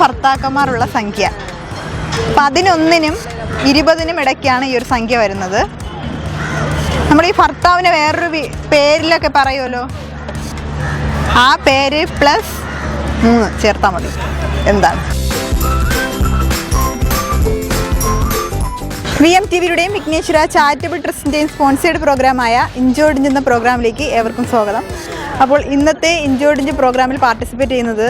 ഭർത്താക്കന്മാരുള്ള സംഖ്യ. പതിനൊന്നിനും ഇരുപതിനും ഇടയ്ക്കാണ് ഈ ഒരു സംഖ്യ വരുന്നത്. നമ്മൾ ഈ ഭർത്താവിനെ വേറൊരു പേരിലൊക്കെ പറയുമല്ലോ. ആ പേര് പ്ലസ് മൂന്ന്. ചേർത്താൽ മതി. എന്താണ്? വി എം ടി വിയുടെയും വിഘ്നേശ്വര ചാരിറ്റബിൾ ട്രസ്റ്റിന്റെയും സ്പോൺസേഡ് പ്രോഗ്രാമായ ഇഞ്ചോടിഞ്ച് എന്ന പ്രോഗ്രാമിലേക്ക് ഏവർക്കും സ്വാഗതം. അപ്പോൾ ഇന്നത്തെ ഇഞ്ചോടിഞ്ച് പ്രോഗ്രാമിൽ പാർട്ടിസിപ്പേറ്റ് ചെയ്യുന്നത്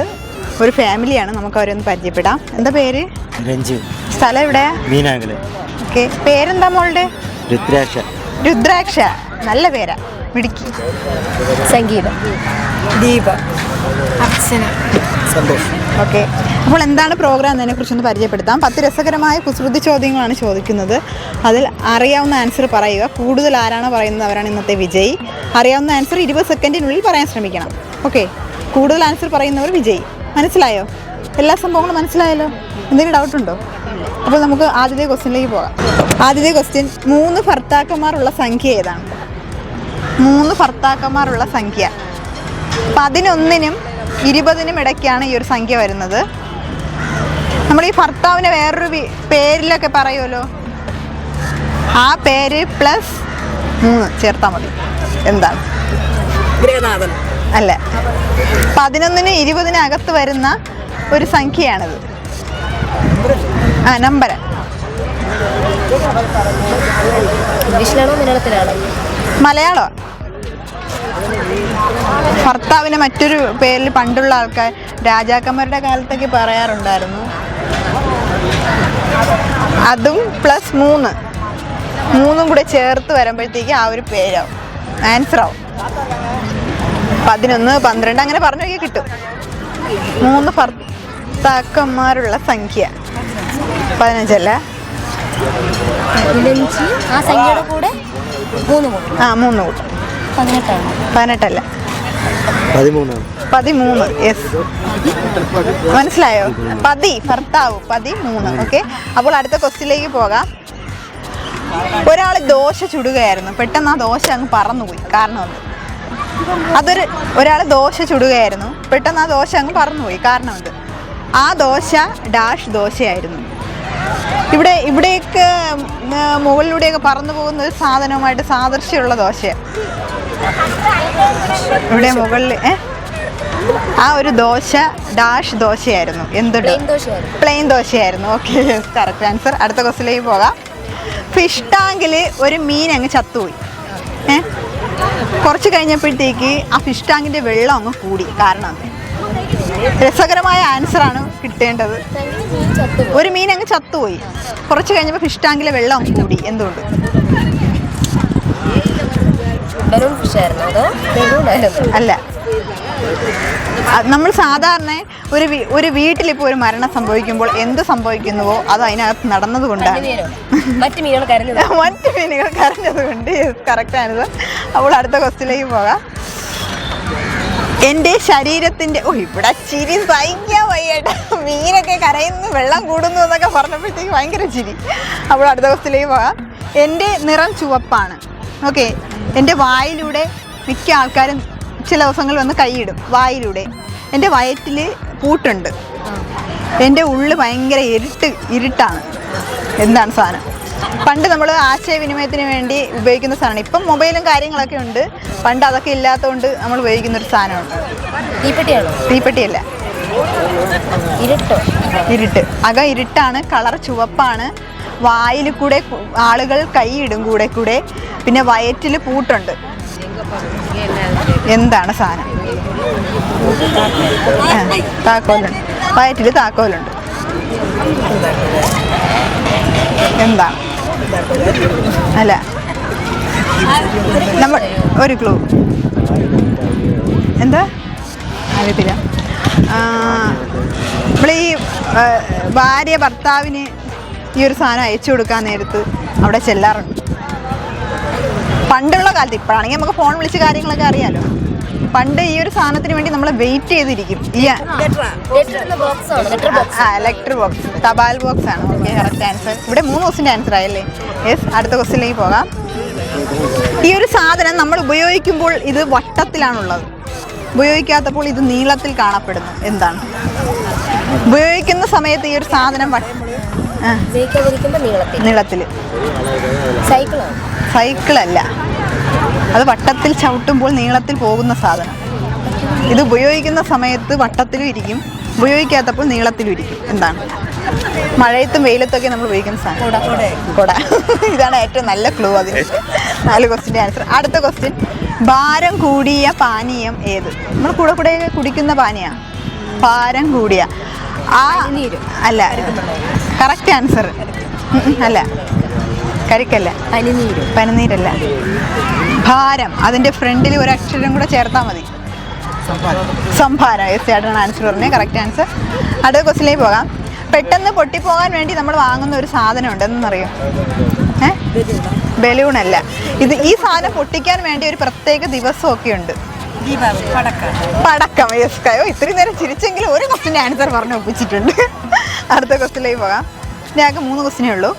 ഒരു ഫാമിലിയാണ് നമുക്ക് അവരൊന്ന് ഒന്ന് പരിചയപ്പെടാം. എന്താ പേര്? രഞ്ജു. സ്ഥലം എവിടെ? മീനാങ്കൽ. ഓക്കെ. പേരെന്താ മോളുടെ? രുദ്രാക്ഷ. രുദ്രാക്ഷ. നല്ല പേരാ. മിടുക്കി. സംഗീതം. ദീപ. അർച്ചന. സന്തോഷം. ഓക്കെ. അപ്പോൾ എന്താണ് പ്രോഗ്രാം? എന്നതിനെ കുറിച്ചൊന്ന് പരിചയപ്പെടുത്താം. പത്ത് രസകരമായ കുസൃതി ചോദ്യങ്ങളാണ് ചോദിക്കുന്നത്. അതിൽ അറിയാവുന്ന ആൻസർ പറയുക. കൂടുതൽ ആരാണ് പറയുന്നത് അവരാണ് ഇന്നത്തെ വിജയി. അറിയാവുന്ന ആൻസർ ഇരുപത് സെക്കൻഡിനുള്ളിൽ പറയാൻ ശ്രമിക്കണം. ഓക്കെ. കൂടുതൽ ആൻസർ പറയുന്നവർ വിജയി. മനസ്സിലായോ? എല്ലാ സംഭവങ്ങളും മനസ്സിലായല്ലോ? എന്തെങ്കിലും ഡൗട്ട് ഉണ്ടോ? അപ്പോൾ നമുക്ക് ആദ്യത്തെ ക്വസ്റ്റ്യനിലേക്ക് പോകാം. ആദ്യത്തെ ക്വസ്റ്റ്യൻ മൂന്ന് ഭർത്താക്കന്മാരുള്ള സംഖ്യ ഏതാണ്? മൂന്ന് ഭർത്താക്കന്മാരുള്ള സംഖ്യ. പതിനൊന്നിനും ഇരുപതിനും ഇടയ്ക്കാണ് ഈ ഒരു സംഖ്യ വരുന്നത്. നമ്മൾ ഈ ഭർത്താവിനെ വേറൊരു പേരിലൊക്കെ പറയുമല്ലോ. ആ പേര് പ്ലസ് മൂന്ന്. ചേർത്താൽ മതി. എന്താണ്? ഗൃഹനാഥൻ അല്ല. പതിനൊന്നിന് ഇരുപതിനകത്ത് വരുന്ന ഒരു സംഖ്യയാണിത്. ആ നമ്പർ മലയാളോ? ഭർത്താവിന് മറ്റൊരു പേരിൽ പണ്ടുള്ള ആൾക്കാർ രാജാക്കന്മാരുടെ കാലത്തൊക്കെ പറയാറുണ്ടായിരുന്നു. അതും പ്ലസ് മൂന്ന്. മൂന്നും കൂടെ ചേർത്ത് വരുമ്പോഴത്തേക്ക് ആ ഒരു പേരാവും. ആൻസർ ആവും പതിനൊന്ന് പന്ത്രണ്ട് അങ്ങനെ പറഞ്ഞു നോക്കിയാൽ കിട്ടും. മൂന്ന് ഭർത്താക്കന്മാരുള്ള സംഖ്യ. പതിനഞ്ചല്ല? പതിനഞ്ച് ആ സംഖ്യയുടെ കൂടെ മൂന്ന് കൂട്ടും ആ മൂന്ന് കൂട്ടം പതിനെട്ടാണ്. പതിനെട്ടല്ല? പതിമൂന്ന്. യെസ് മനസ്സിലായോ? പതി ഭർത്താവ് പതി മൂന്ന് ഓക്കെ അപ്പോൾ അടുത്ത ക്വസ്റ്റിലേക്ക് പോകാം. ഒരാൾ ദോശ ചുടുകയായിരുന്നു. പെട്ടെന്ന് ആ ദോശ അങ്ങ് പറന്നുപോയി. കാരണം എന്ത്? അതൊരു ഒരാൾ ദോശ ചുടുകയായിരുന്നു. പെട്ടെന്ന് ആ ദോശ അങ്ങ് പറന്നുപോയി. കാരണം എന്ത് ആ ദോശ ഡാഷ് ദോശയായിരുന്നു. ഇവിടെ ഇവിടെയൊക്കെ മുകളിലൂടെയൊക്കെ പറന്നു പോകുന്ന ഒരു സാധനവുമായിട്ട് സാദൃശ്യമുള്ള ദോശയാണ് ഇവിടെ മുകളിൽ ആ ഒരു ദോശ ഡാഷ് ദോശയായിരുന്നു. എന്തുണ്ട്? പ്ലെയിൻ ദോശയായിരുന്നു. Okay correct answer. അടുത്ത ക്വസ്റ്റിലേക്ക് പോകാം. ഫിഷ് ടാങ്കിൽ ഒരു മീൻ അങ്ങ് ചത്തുപോയി. ഏ? കുറച്ച് കഴിഞ്ഞപ്പോഴത്തേക്ക് ആ ഫിഷ് ടാങ്കിന്റെ വെള്ളം അങ്ങ് കൂടി. കാരണം രസകരമായ ആൻസറാണ് കിട്ടേണ്ടത്. ഒരു മീൻ അങ്ങ് ചത്തുപോയി. കുറച്ച് കഴിഞ്ഞപ്പോൾ ഫിഷ് ടാങ്കിലെ വെള്ളം അങ്ങ് കൂടി. എന്തുകൊണ്ട്? അല്ല. നമ്മൾ സാധാരണ ഒരു ഒരു വീട്ടിലിപ്പോൾ ഒരു മരണം സംഭവിക്കുമ്പോൾ എന്ത് സംഭവിക്കുന്നുവോ അത് അതിനകത്ത് നടന്നതുകൊണ്ടാണ്. മറ്റ് മീനോ മറ്റു മീനുകൾ കരഞ്ഞത് മറ്റു മീനുകൾ കരഞ്ഞത് കൊണ്ട് കറക്റ്റ് ആണിത്. അപ്പോൾ അടുത്ത ക്വസ്റ്റിലേക്ക് പോകാം. എന്റെ ശരീരത്തിന്റെ ഓ ഇവിടെ ചിരി സഹിക്കാൻ വയ്യേട്ട മീനൊക്കെ കരയുന്നു വെള്ളം കൂടുന്നു എന്നൊക്കെ പറഞ്ഞപ്പോഴത്തേക്ക് ഭയങ്കര ചിരി. അപ്പോൾ അടുത്ത ക്വസ്റ്റിലേക്ക് പോകാം. എന്റെ നിറം ചുവപ്പാണ്. ഓക്കെ എന്റെ വായിലൂടെ മിക്ക ആൾക്കാരും ചില ദിവസങ്ങൾ വന്ന് കൈയിടും വായിലൂടെ. എന്റെ വയറ്റിൽ പൂട്ടുണ്ട്. എന്റെ ഉള്ളിൽ ഭയങ്കര ഇരുട്ട് ഇരുട്ടാണ്. എന്താണ് സാധനം? പണ്ട് നമ്മൾ ആശയവിനിമയത്തിന് വേണ്ടി ഉപയോഗിക്കുന്ന സാധനം ഇപ്പം മൊബൈലും കാര്യങ്ങളൊക്കെ ഉണ്ട്. പണ്ട് അതൊക്കെ ഇല്ലാത്തതുകൊണ്ട് നമ്മൾ ഉപയോഗിക്കുന്ന ഒരു സാധനമാണ്. തീപ്പെട്ടിയാണോ? തീപ്പെട്ടിയല്ല. ഇരുട്ട്. ഇരുട്ട്. അകം ഇരുട്ടാണ് കളർ ചുവപ്പാണ്. വായിൽ കൂടെ ആളുകൾ കൈയിടും കൂടെ കൂടെ. പിന്നെ വയറ്റിൽ പൂട്ടുണ്ട്. എന്താണ് സാധനം? താക്കോലുണ്ട്. വയറ്റിൽ താക്കോലുണ്ട്. എന്താണ്? അല്ല. നമ്മൾ ഒരു ക്ലൂ എന്താ? അറിയത്തില്ല. നമ്മൾ ഈ ഭാര്യ ഭർത്താവിന് ഈ ഒരു സാധനം അയച്ചു കൊടുക്കാൻ നേരത്ത് അവിടെ ചെല്ലാറുണ്ട്? പണ്ടുള്ള കാലത്ത് ഇപ്പോഴാണെങ്കിൽ നമുക്ക് ഫോൺ വിളിച്ച് കാര്യങ്ങളൊക്കെ അറിയാലോ. പണ്ട് ഈ ഒരു സാധനത്തിന് വേണ്ടി നമ്മൾ വെയിറ്റ് ചെയ്തിരിക്കും. ഈ ലെറ്റർ ബോക്സ് തപാൽ ബോക്സ് ആണ്. ഓക്കെ കറക്റ്റ് ആൻസർ ഇവിടെ മൂന്ന് ക്വസ്റ്റിന്റെ ആൻസർ ആയല്ലേ? യെസ് അടുത്ത ക്വസ്റ്റിലേക്ക് പോകാം. ഈ ഒരു സാധനം നമ്മൾ ഉപയോഗിക്കുമ്പോൾ ഇത് വട്ടത്തിലാണുള്ളത്. ഉപയോഗിക്കാത്തപ്പോൾ ഇത് നീളത്തിൽ കാണപ്പെടുന്നു. എന്താണ്? ഉപയോഗിക്കുന്ന സമയത്ത് ഈ ഒരു സാധനം ഉപയോഗിക്കാതിരിക്കുമ്പോൾ നീളത്തിൽ. നീളത്തിൽ. സൈക്കിളാണ് സൈക്കിളല്ല. അത് വട്ടത്തിൽ ചവിട്ടുമ്പോൾ നീളത്തിൽ പോകുന്ന സാധനം. ഇത് ഉപയോഗിക്കുന്ന സമയത്ത് വട്ടത്തിലും ഇരിക്കും. ഉപയോഗിക്കാത്തപ്പോൾ നീളത്തിലും ഇരിക്കും. എന്താണ്? മഴയത്തും വെയിലത്തൊക്കെ നമ്മൾ ഉപയോഗിക്കുന്ന സാധനം. കൊട ഇതാണ് ഏറ്റവും നല്ല ക്ലൂ അതിന്. നാല് ക്വസ്റ്റിന്റെ ആൻസർ അടുത്ത ക്വസ്റ്റ്യൻ ഭാരം കൂടിയ പാനീയം ഏത്? നമ്മൾ കൂടെ കൂടെ കുടിക്കുന്ന പാനീയ. ഭാരം കൂടിയ. ആ അല്ല. കറക്റ്റ് ആൻസർ അല്ല. കരിക്കല്ല. പനിനീര്. പനിനീരല്ല. ഭാരം. അതിന്റെ ഫ്രണ്ടിൽ ഒരു അക്ഷരം കൂടെ ചേർത്താൽ മതി. സംഭാരം. എസ് ചേട്ടനാണ് ആൻസർ പറഞ്ഞത്. കറക്റ്റ് ആൻസർ അടുത്ത ക്വസ്റ്റിലേക്ക് പോകാം. പെട്ടെന്ന് പൊട്ടിപ്പോകാൻ വേണ്ടി നമ്മൾ വാങ്ങുന്ന ഒരു സാധനം ഉണ്ട് എന്നറിയോ ഏ ബലൂണല്ല അല്ല. ഇത് ഈ സാധനം പൊട്ടിക്കാൻ വേണ്ടി ഒരു പ്രത്യേക ദിവസമൊക്കെ ഉണ്ട്. പടക്കം. യെസ് കയോ ഇത്രയും നേരം ചിരിച്ചെങ്കിലും ഒരു ക്വസ്റ്റിന്റെ ആൻസർ പറഞ്ഞ് ഒപ്പിച്ചിട്ടുണ്ട്. അടുത്ത ക്വസ്റ്റിലേക്ക് പോകാം. ഞങ്ങൾക്ക് മൂന്ന് ക്വസ്റ്റിനേ ഉള്ളൂ.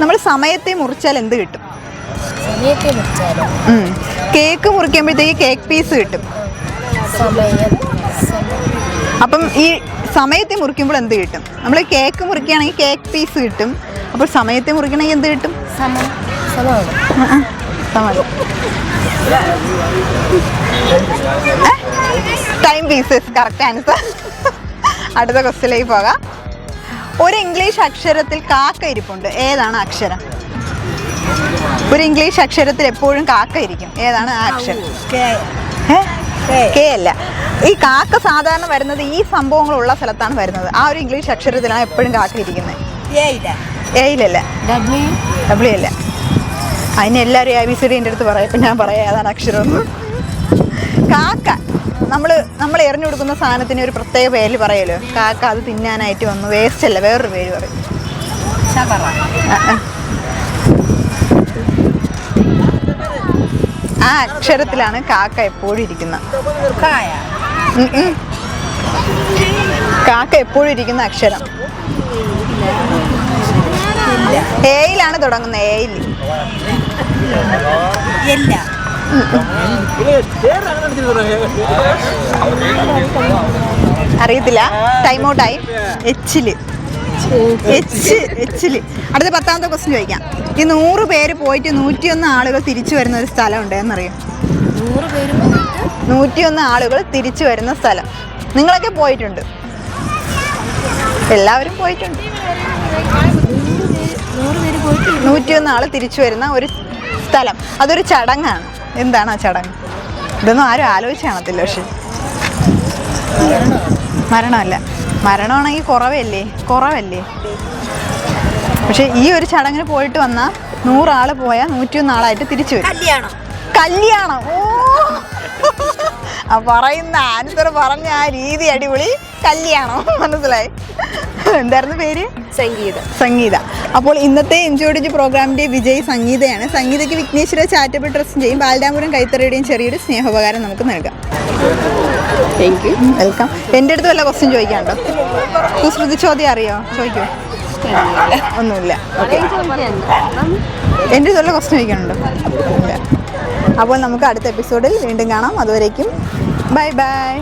നമ്മൾ സമയത്തെ മുറിച്ചാൽ എന്ത് കിട്ടും? കേക്ക് മുറിക്കുമ്പോഴത്തേക്ക് കേക്ക് പീസ് കിട്ടും. അപ്പം ഈ സമയത്തെ മുറിക്കുമ്പോൾ എന്ത് കിട്ടും? നമ്മൾ കേക്ക് മുറിക്കുകയാണെങ്കിൽ കേക്ക് പീസ് കിട്ടും. അപ്പോൾ സമയത്തെ മുറിക്കണമെങ്കിൽ എന്ത് കിട്ടും? സമയം ടൈം പീസസ് കറക്റ്റ് ആൻസർ അടുത്ത ക്വസ്റ്റിലേക്ക് പോകാം. ഒരു ഇംഗ്ലീഷ് അക്ഷരത്തിൽ കാക്ക ഇരിപ്പുണ്ട്. ഏതാണ് അക്ഷരം? ഒരു ഇംഗ്ലീഷ് അക്ഷരത്തിൽ എപ്പോഴും കാക്ക ഇരിക്കും. ഏതാണ് ആ അക്ഷരം? കെ. അല്ല. ഈ കാക്ക സാധാരണ വരുന്നത് ഈ സംഭവങ്ങളുള്ള സ്ഥലത്താണ് വരുന്നത്. ആ ഒരു ഇംഗ്ലീഷ് അക്ഷരത്തിലാണ് എപ്പോഴും കാക്ക ഇരിക്കുന്നത്. എയിലല്ല ഡബ്ല്യു ഡബ്ല്യു അല്ല. അതിന് എല്ലാവരും എ ബി സി ഡി എന്റെ അടുത്ത് പറയാം. ഇപ്പം ഞാൻ പറയാം ഏതാണ് അക്ഷരം കാക്ക നമ്മൾ നമ്മൾ എറിഞ്ഞു കൊടുക്കുന്ന സാധനത്തിന് ഒരു പ്രത്യേക പേര് പറയല്ലോ. കാക്ക അത് തിന്നാനായിട്ട് വന്നു. വേസ്റ്റ് അല്ല വേറൊരു പേര് പറയും. ആ, അക്ഷരത്തിലാണ് കാക്ക എപ്പോഴും ഇരിക്കുന്ന. കാക്ക എപ്പോഴും ഇരിക്കുന്ന അക്ഷരം. ഏയിലാണ് തുടങ്ങുന്നത് ഏയിൽ അറിയത്തില്ല. ടൈം ഔട്ടായി എച്ചിൽ. എച്ച് എച്ചിൽ. അടുത്ത പത്താമത്തെ ക്വസ്റ്റ്യൻ ചോദിക്കാം. ഈ നൂറ് പേര് പോയിട്ട് നൂറ്റിയൊന്ന് ആളുകൾ തിരിച്ചു വരുന്ന ഒരു സ്ഥലം ഉണ്ട് എന്നറിയാം നൂറ്റിയൊന്ന് ആളുകൾ തിരിച്ചു വരുന്ന സ്ഥലം. നിങ്ങളൊക്കെ പോയിട്ടുണ്ട്. എല്ലാവരും പോയിട്ടുണ്ട്. നൂറ്റിയൊന്ന് ആൾ തിരിച്ചു വരുന്ന ഒരു സ്ഥലം. അതൊരു ചടങ്ങാണ്. എന്താണ് ആ ചടങ്ങ്? ഇതൊന്നും ആരും ആലോചിച്ച് കാണത്തില്ല പക്ഷെ. മരണമല്ല. മരണമാണെങ്കിൽ കുറവല്ലേ? കുറവല്ലേ? പക്ഷെ ഈ ഒരു ചടങ്ങിന് പോയിട്ട് വന്നാൽ നൂറാൾ പോയാൽ നൂറ്റിയൊന്ന് ആളായിട്ട് തിരിച്ചു വരും. കല്യാണം. കല്യാണം? ഓ! ആ പറയുന്ന ആൻസർ പറഞ്ഞ ആ രീതി അടിപൊളി. കല്യാണം. മനസ്സിലായി? എന്തായിരുന്നു പേര്? സംഗീത. സംഗീത. അപ്പോൾ ഇന്നത്തെ എൻജോഡിജ് പ്രോഗ്രാമിന്റെ വിജയ് സംഗീതയാണ്. സംഗീതയ്ക്ക് വിഘ്നേശ്വര ചാരിറ്റബിൾ ട്രസ്റ്റിന്റെയും ബാലരാമപുരം കൈത്തറിയുടെയും ചെറിയൊരു സ്നേഹോപകാരം നമുക്ക് നൽകാം. താങ്ക് യു വെൽക്കം എന്റെ അടുത്ത് വല്ല ക്വസ്റ്റ്യൻ ചോദിക്കാണ്ടോ കുസൃതി ചോദ്യം അറിയോ? ചോദിക്കോ. ഒന്നുമില്ല. ഓക്കെ എന്റെ അടുത്തുള്ള ക്വസ്റ്റ്യൻ ചോദിക്കാനുണ്ടോ? അപ്പോൾ നമുക്ക് അടുത്ത എപ്പിസോഡിൽ വീണ്ടും കാണാം. അതുവരേക്കും. Bye bye